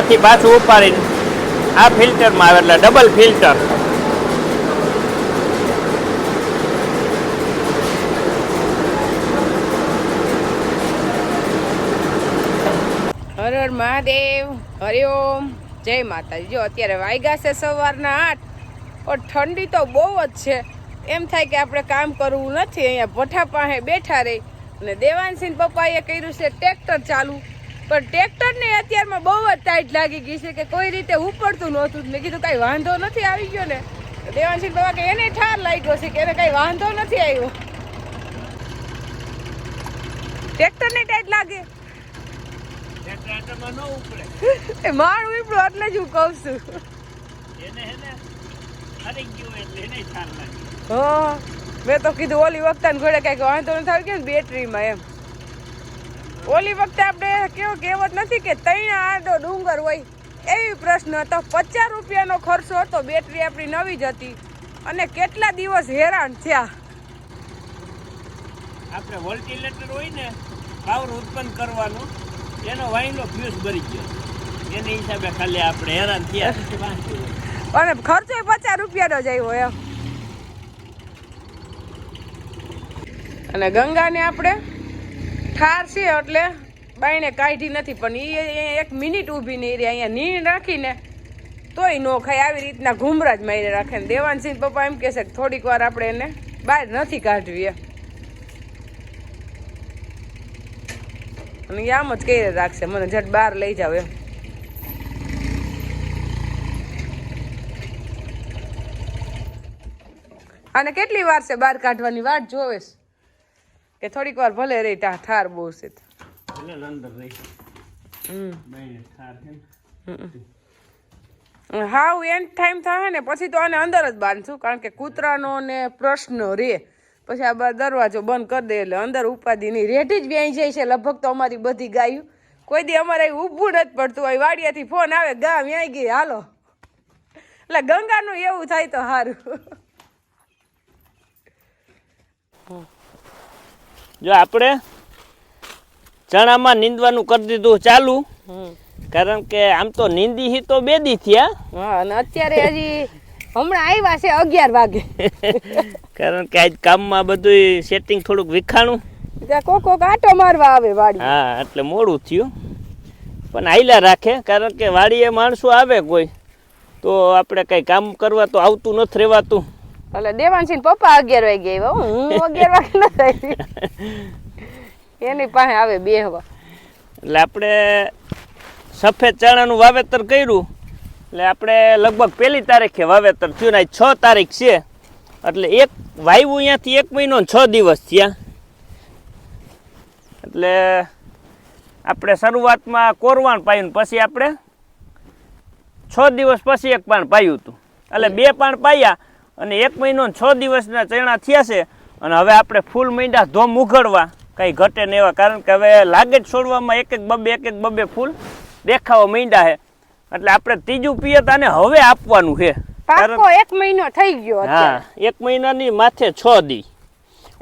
ત્યાંથી પાછું ઉપાડીને આ ફિલ્ટરમાં આવે એટલે ડબલ ફિલ્ટર હર મહાદેવ હરિઓમ જય માતાજી. જો અત્યારે વાયગા છે સવારના આઠ. પણ ઠંડી તો બહુ જ છે. એમ થાય કે આપણે કામ કરવું નથી. અહીંયા ભઠ્ઠા પાસે બેઠા રહી. અને દેવાનસિંહ પપ્પાએ કર્યું છે ટ્રેક્ટર ચાલુ. પણ ટ્રેક્ટરને અત્યારમાં બહુ જ ટાઈટ લાગી ગઈ છે કે કોઈ રીતે ઉપડતું નહોતું. મેં કીધું કાંઈ વાંધો નથી આવી ગયો ને. દેવાંશી બાબા કે એને ઠાર લાગ્યો છે કે એને કાંઈ વાંધો નથી આવ્યો. ટ્રેક્ટરને ટાઈટ લાગે. માણ ઉપડો એટલે જ હું કહું છું. મેં તો કીધું ઓલી વખતે ઘોડે કંઈક વાંધો નથી આવી ગયો બેટરીમાં એમ? ઓલી વખતે આપણે કેવો કહેવત નથી કે તૈણ આડો ડુંગર હોય એવી પ્રશ્ન હતો. પચાસ રૂપિયાનો ખર્ચો હતો બેટરી આપણી નવી જ હતી. અને કેટલા દિવસ હેરાન થયા. આપણે વોલ્ટિલેટર હોય ને પાવર ઉત્પન્ન કરવાનું એનો વાઈનો ફ્યુઝ ભરી ગયો. એને હિસાબે ખાલી આપણે હેરાન થયા. અને ખર્ચો પચાસ રૂપિયાનો જ આવ્યો એમ. અને ગંગાને આપણે ઠાર છે એટલે બાઈને કાઢી નથી, પણ એ એક મિનિટ ઊભી નહીં રહી અહીંયા નીણ રાખીને તોય નો ખાય. આવી રીતના ઘૂમરા જ મારી રાખે ને. દેવાનસિંહ પપ્પા એમ કહેશે કે થોડીક વાર આપણે એને બહાર નથી કાઢવી એમ. અને આમ જ કહી રાખશે. મને જટ બહાર લઈ જાવ એમ. અને કેટલી વાર છે બહાર કાઢવાની? વાટ જોવેશ કે થોડીક વાર ભલે રે તા થાર બહુ છે. હાવ એન્ડ ટાઈમ થાય ને પછી તો આને અંદર જ બાંધશું કારણ કે કૂતરાનો ને પ્રશ્ન રે. પછી આ દરવાજો બંધ કરી દે એટલે અંદર ઉપાધિની રેટી જ વ્યાઈ જાય છે લગભગ તો અમારી બધી ગાયું. કોઈ દી અમારે ઊભું નથી પડતું હોય વાડિયાથી ફોન આવે ગા વ્યાઈ ગઈ હાલો. એટલે ગંગાનું એવું થાય તો સારું જો આપણે ચણામાં નીંદવાનું કરી દીધું ચાલુ. કારણ કે આમ તો નીંદી હી તો બે દી થયા. હા અને અત્યારે હજી હમણાં આવ્યા છે અગિયાર વાગે. કારણ કે આજ કામમાં બધું સેટિંગ થોડુંક વિખાણું. કોક કોક આટો મારવા આવે વાડી હા એટલે મોડું થયું. પણ આયલા રાખે કારણ કે વાડીએ માણસો આવે કોઈ. તો આપણે કઈ કામ કરવા તો આવતું નથી રહેવાતું. એટલે દેવાનસિંહ પપ્પા અગિયાર વાગે આવ્યા હો. અગિયાર વાગે નથી આવી એની પાસે આવે બેહવા એટલે આપણે સફેદ ચણાનું વાવેતર કર્યું. એટલે આપણે લગભગ પહેલી તારીખે વાવેતર થયું ને છ તારીખ છે. એટલે એક વાવ્યું અહીંયાથી એક મહિનો છ દિવસ થયા. એટલે આપણે શરૂઆતમાં કોરવાણ પાયું પછી આપણે છ દિવસ પછી એક પાણ પાયું હતું. એટલે બે પાણ પાયા અને એક મહિનો છ દિવસના ચણા થયા છે અને હવે આપણે ફૂલ મીંડા ધોમ ઉઘડવા. કંઈ ઘટે ને એવા. કારણ કે હવે લાગે જ છોડવામાં એક એક બબે એક એક બબે ફૂલ દેખાવા મીંડા છે. એટલે આપણે ત્રીજું પિયત આને હવે આપવાનું છે. પાકો એક મહિનો થઈ ગયો હા એક મહિનાની માથે છ દી.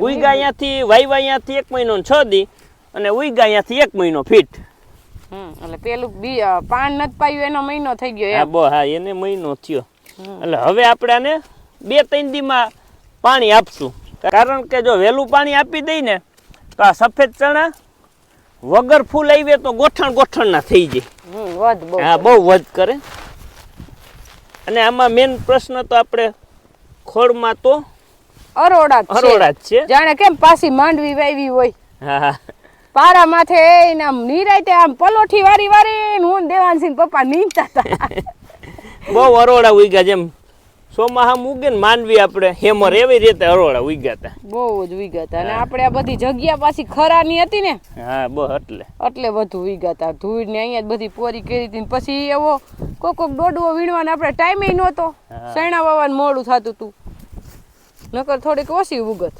ઉઈગા અહીંયાથી વાઈવા અહીંયાથી એક મહિનો છ દી અને ઉઈગા અહીંયાથી એક મહિનો ફીટ. હમ, એટલે પેલું બી પાન નથી પાયું એનો મહિનો થઈ ગયો હા બો હા એને મહિનો થયો. એટલે હવે આપણે આને બે ત્રણ દીમાં પાણી આપશું. કારણ કે જો વહેલું પાણી આપી દઈ ને તો આ સફેદ ચણા વગર ફૂલ આવીએ તો ગોઠણ ગોઠણના થઈ જાય. હા બહુ વધ કરે. અને આમાં મેન પ્રશ્ન તો આપણે ખોળમાં તો અરોડા અરોડા જ છે. જાણે કેમ પાછી માંડવી વાવી હોય? હા પારા માથે એને આમ નિરાયતે આમ પલોઠી વારી વારી હું દેવાનસિંહ પપ્પા નીંદતા હતા. બહુ અરોડા ઉગ્યા જેમ સોમાહામ ઉગે ને માનવી આપણે. હેમર એવી રીતે અરોડા ઉગ્યા હતા બહુ જ વિગત અને આપણે આ બધી જગ્યા પાછી ખરાની હતી ને હા બહુ એટલે. એટલે બધું વિગત આ ધૂળ ને અહીંયા બધી પોરી કરી હતી પછી એવો કોક કોક દોડવો વીણવાનો આપણે ટાઈમે નહોતો. સૈણા વાવાનું મોડું થતું હતું નકર થોડીક ઓછી ઉગત.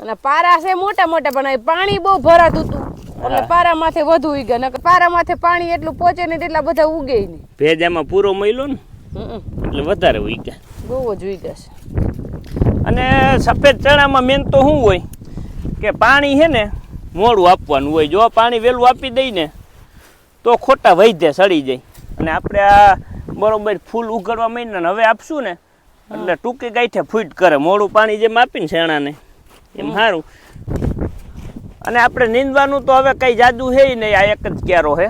અને પારા છે મોટા મોટા પણ પાણી બહુ ભરાતું હતું એટલે પારા માથે વધુ ઉગ્યા. નકર પારા માથે પાણી એટલું પહોંચે નહીં એટલા બધા ઉગે નહીં. ભેજામાં પૂરો મળ્યો ને. એટલે વધારે ઉગ્યા બહુ જ ઉગ્યા છે. અને સફેદ ચણામાં મેન તો શું હોય કે પાણી છે ને મોડું આપવાનું હોય. જો પાણી વહેલું આપી દઈ ને તો ખોટા વૈધે સડી જાય. અને આપણે આ બરોબર ફૂલ ઉગાડવા માંડીને ને હવે આપશું ને એટલે ટૂંકી ગાંઠે ફૂટ કરે. મોડું પાણી જેમ આપીને શેણાને એમ સારું અને આપણે નીંદવાનું તો હવે કંઈ જાદુ છે ય નહીં. આ એક જ ક્યારો છે.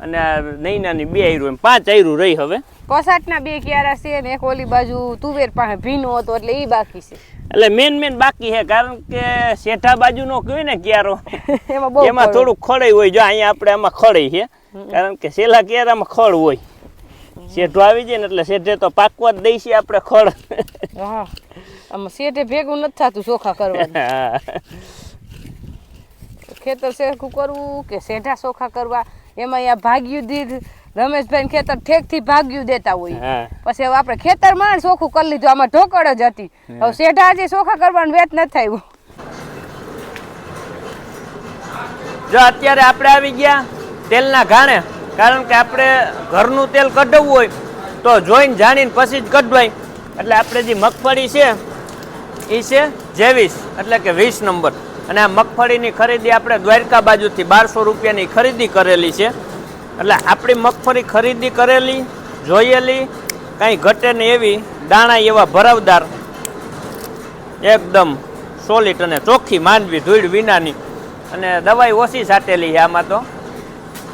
અને આ નહીં નાની બે આયરું એમ. પાંચ આયરું રહી હવે. કોસાટના બે ક્યારા છે ને એક ઓલી બાજુ તુવેર પાસે ભીનો હતો એટલે એ બાકી છે. એટલે મેન મેન બાકી છે કારણ કે શેઠા બાજુનો કહેવાય ને ક્યારો? એમાં બહુ એમાં ફળ. થોડુંક ખડઈ હોય જો અહીંયા આપણે આમાં ખડઈ છે. કારણ કે સેલા કેરામાં ખડ હોય. શેઠો આવી જાય ને એટલે શેઠે તો પાકવા જ દઈ છે આપણે ખડ. હા આમાં શેઠે ભેગું નથી થતું ચોખા કરવાનું. ખેતર શેખું કરવું કે શેઠા ચોખા કરવા? એમાં અહીંયા ભાગ્યું દીધ રમેશભાઈ ખેતર ઠેકથી ભાગ્યું દેતા હોય. પછી હવે આપણે ખેતરમાં ચોખ્ખું કરી લીધું આમાં ઢોકળ જ હતી. હવે શેઠા આજે ચોખા કરવાનું વેત ન થયું જો અત્યારે આપણે આવી ગયા તેલના ઘાણે કારણ કે આપણે ઘરનું તેલ કઢવું હોય તો જોઈને જાણીને પછી જ કઢવાય. એટલે આપણે જે મગફળી છે એ છે જેવીસ એટલે કે વીસ નંબર. અને આ મગફળીની ખરીદી આપણે દ્વારકા બાજુથી બારસો રૂપિયાની ખરીદી કરેલી છે. એટલે આપણી મગફળી ખરીદી કરેલી, જોયેલી, કાંઈ ઘટે ને એવી દાણા એવા ભરાવદાર, એકદમ સોલિડ અને ચોખ્ખી માંડવી ધૂળ વિનાની. અને દવાઈ ઓછી સાટેલી છે આમાં તો.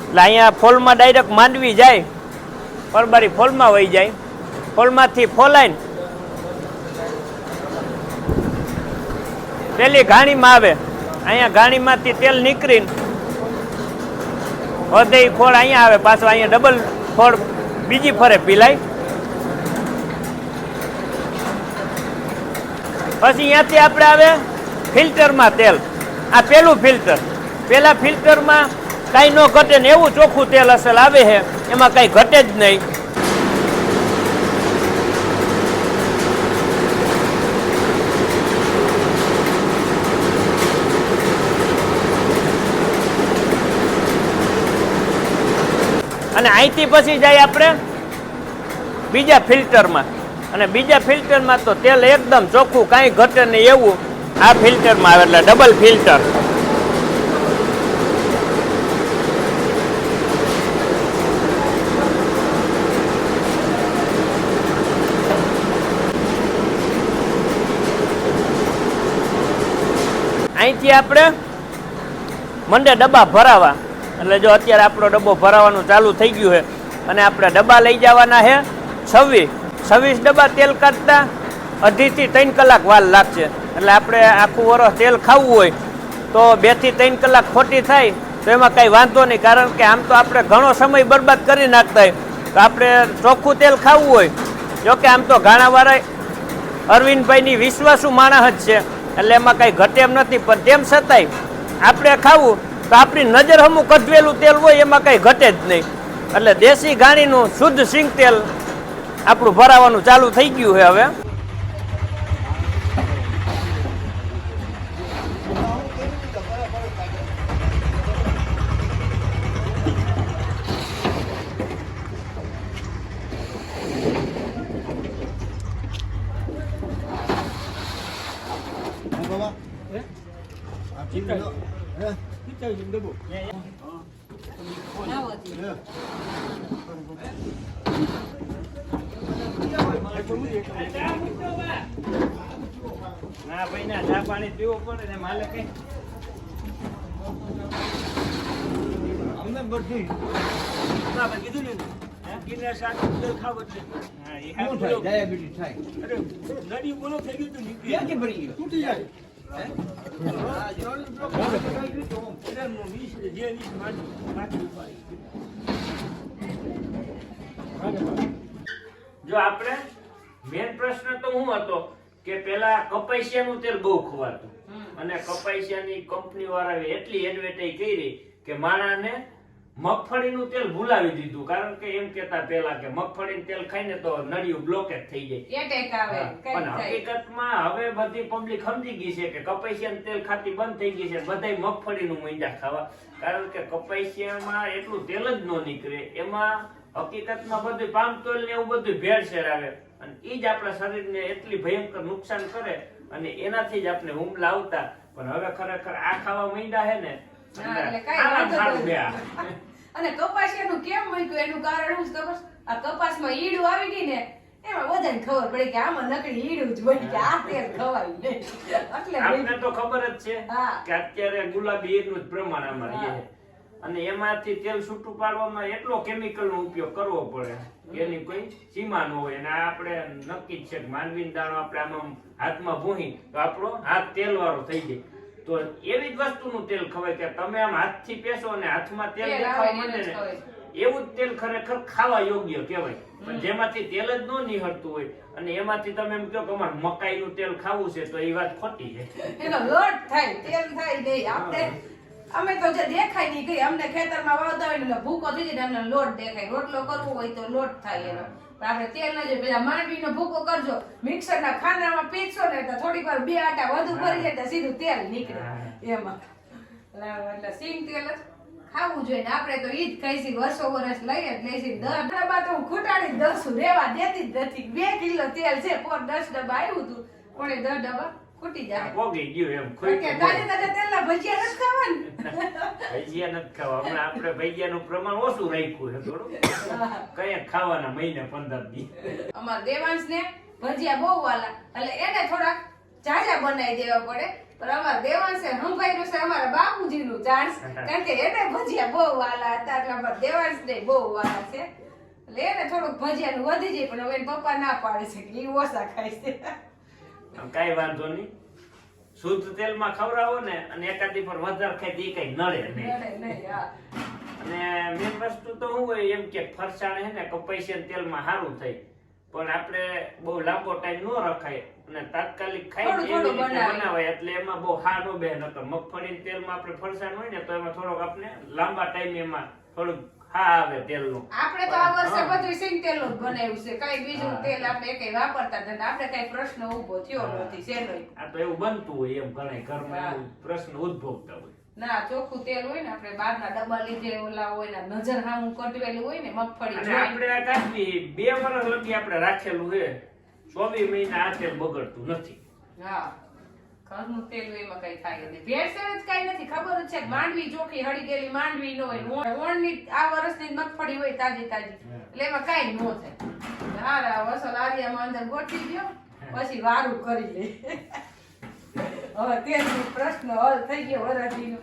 એટલે અહીંયા ફોલમાં ડાયરેક્ટ માંડવી જાય, પરબારી ફોલમાં વહી જાય, ફોલમાંથી ફોલાઈને પેલી ઘાણીમાં આવે. અહીંયા ઘાણીમાંથી તેલ નીકળીને ઈ ફોડ અહીંયા આવે, પાછો અહીંયા ડબલ ફોડ બીજી ફરે પીલાય. પછી અહીંયાથી આપણે આવે ફિલ્ટરમાં તેલ. આ પેલું ફિલ્ટર. પેલા ફિલ્ટરમાં કાંઈ ન ઘટે ને એવું ચોખ્ખું તેલ અસલ આવે છે. એમાં કાંઈ ઘટે જ નહીં. અને અહીંથી પછી જાય આપણે બીજા ફિલ્ટરમાં. અને બીજા ફિલ્ટરમાં તો તેલ એકદમ ચોખ્ખું, કાંઈ ઘટે નહીં એવું. આ ફિલ્ટરમાં આવે એટલે ડબલ ફિલ્ટર અહીંથી આપણે મંડે ડબ્બા ભરાવા. એટલે જો અત્યારે આપણો ડબ્બો ભરાવાનું ચાલુ થઈ ગયું છે અને આપણે ડબ્બા લઈ જવાના છે છવ્વીસ. છવ્વીસ ડબ્બા તેલ કાઢતા અઢીથી ત્રણ કલાક વાર લાગશે. એટલે આપણે આખું વરસ તેલ ખાવું હોય તો બેથી ત્રણ કલાક ખોટી થાય તો એમાં કાંઈ વાંધો નહીં. કારણ કે આમ તો આપણે ઘણો સમય બરબાદ કરી નાખતા હોય. તો આપણે ચોખ્ખું તેલ ખાવું હોય. જોકે આમ તો ઘણાવાળા અરવિંદભાઈની વિશ્વાસુ માણસ જ છે. એટલે એમાં કાંઈ ઘટે એમ નથી. પણ તેમ છતાંય આપણે ખાવું તો આપણી નજર હમું કઢવેલું તેલ હોય એમાં કંઈ ઘટે જ નહીં. એટલે દેશી ઘાણીનું શુદ્ધ સિંગ તેલ આપણું ભરાવાનું ચાલુ થઈ ગયું છે હવે. ના ભાઈ ના ચા પાણી પીવો પડે ને માલે કઈ અમને બધું ના ભાઈ કીધું ને? ગિરનાર શાક ખાવ એટલે હા, એ થાય ડાયાબિટીસ થાય અરે નડી બોલો થઈ ગયું તું નીકળી ભરી ગયું તૂટી જાય જો આપણે મેન પ્રશ્ન તો હું હતો કે પેલા કપાસિયાનું તેલ બહુ ખવાતું. અને કપાસિયાની કંપની વાળાએ એટલી એડવર્ટાઈઝ કરી કે માણાને મગફળીનું તેલ ભૂલાવી દીધું. કારણ કે એમ કેતા પેલા કે મગફળીનું તેલ ખાઈને તો નળિયું બ્લોકેજ થઈ જાય. પણ હકીકતમાં હવે બધી પબ્લિક સમજી ગઈ છે કે કપાસિયાનું તેલ ખાતી બંધ થઈ ગઈ છે બધાય મગફળીનું મૈંડા ખાવા. કારણ કે કપાસિયામાં એટલું તેલ જ ન નીકળે. એમાં હકીકતમાં બધું પામ તેલ ને એવું બધું ભેળસેળ આવે અને એ જ આપણા શરીરને એટલી ભયંકર નુકસાન કરે અને એનાથી જ આપણે હુમલા આવતા. પણ હવે ખરેખર આ ખાવા માંડ્યા હે ને અને કપાસિયાનું કેમ મૂક્યું? એનું કારણ શું ખબર? આ કપાસમાં ઈડું આવી ગઈ ને એમાં બધાને ખબર પડી કે આમાં નકળી ઈડું જ બની કે આ તેલ ખવાય એટલે આપને તો ખબર જ છે કે અત્યારે ગુલાબી એનું જ પ્રમાણ આમાં રહે અને એમાંથી તેલ છૂટું પાડવામાં એટલો કેમિકલ નો ઉપયોગ કરવો પડે. એની કોઈ સીમા ન હોય. અને આપણે નક્કી જ છે કે માનવીનો દાણો આપણે આમાં હાથમાં ભૂહી તો આપણો હાથ તેલ વાળો થઈ જાય. તો એવી જ વસ્તુનું તેલ ખવાય કે તમે આમ હાથથી પેસો અને હાથમાં તેલ દેખાવા માંડે ને એવું જ તેલ ખરેખર ખાવા યોગ્ય કહેવાય. જેમાંથી તેલ જ ન નીહળતું હોય અને એમાંથી તમે એમ કહો કે અમારે મકાઈનું તેલ ખાવું છે તો એ વાત ખોટી છે. એનો લોટ થાય તેલ થાય નહીં આપણે અમે તો જે દેખાય નહીં કઈ અમને ખેતરમાં વાવતા હોય ને એટલે ભૂકો થઈ જાય ને અમને લોટ દેખાય. રોટલો કરવો હોય તો લોટ થાય એનો. આપણે તેલ ના જોઈએ પેલા માંડવીનો ભૂકો કરજો મિક્સરના ખાનામાં પીસશો ને તો થોડીક વાર બે આટા વધુ ભરી જાય તો સીધું તેલ નીકળે એમાં. એટલે સિંગ તેલ જ ખાવું જોઈએ આપણે તો ઈ જ ખાઈશી વર્ષો વર્ષ લઈએ જ લઈશી. દસ ડબ્બા તો હું ખૂટાડી જ દઉં છું રેવા દેતી જ નથી. બે કિલો તેલ છે પોર દસ ડબ્બા આવ્યું હતું પણ એ દસ ડબ્બા? ખૂટી જાય. પોગી ગયું એમ ખોઈ કે તારે તારે તેલના ભજીયા નથી ખાવાના? ભજીયા નથી ખાવા. હમણાં આપણે ભજીયાનું પ્રમાણ ઓછું રાખ્યું છે થોડું. કયા ખાવાના મહિને પંદર દી. દેવાંશ દેવાંશને ભજીયા બહુ વાલા. એટલે એને થોડાક જાજા બનાવી દેવા પડે. પણ અમારા દેવાંશે હંભાઈનું છે અમારા બાપુજીનું ચાન્સ કારણ કે એને ભજીયા બહુ વાલા હતા એટલે અમારા દેવાંશને બહુ વાલા છે. એટલે એને થોડુંક ભજીયાનું વધી જાય પણ હવે પપ્પા ના પાડે છે કે ઈ ઓછા ખાય છે. કાંઈ વાંધો નહીં. શુદ્ધ તેલમાં ખવડાવો ને અને એકાદી પર વધારે ખાય તો કઈ નડે નહીં. અને મેન વસ્તુ તો શું હોય એમ કે ફરસાણ હે ને કપાસિયા તેલમાં સારું થાય. પણ આપણે બહુ લાંબો ટાઈમ ન રખાય અને તાત્કાલિક ખાઈ બનાવાય. એટલે એમાં બહુ હાડો બે નતો મગફળી તેલમાં આપણે ફરસાણ હોય ને તો એમાં થોડોક આપણે લાંબા ટાઈમ એમાં થોડુંક આવે તેલનું. આપણે તો આ વર્ષે બધું સિંગ તેલ જ બનાવ્યું છે. કઈ બીજું તેલ આપણે કઈ વાપરતા નથી. આપણે કઈ પ્રશ્ન ઊભો થયો નથી શેનોય આ તો એવું બનતું હોય એમ ઘણા ઘરમાં પ્રશ્ન ઉદ્ભવતા હોય. ના ચોખ્ખું તેલ હોય ને આપણે બહારના ડબ્બા લીધે ઓલા હોય ને નજર સામું કટવેલું હોય ને મગફળી અને આપણે આ કાચી બે વર્ષ લગી આપણે રાખેલું છે. ચોવીસ મહિના આ તેલ બગડતું નથી. હા. ઘરનું તેલ એમાં કઈ થાય નહીં. ભેળસેળ જ કઈ નથી ખબર જ છે. માંડવી ચોખી હળી ગયેલી માંડવી ન હોય ઓણ- ઓણની આ વર્ષની મગફળી હોય તાજી તાજી. એટલે એમાં કઈ ન થાય. હારા વસલ આર્યામાં અંદર ગોઠવી ગયો પછી વારું કરી લે. હવે તે પ્રશ્ન હલ થઈ ગયો વરાઠીનો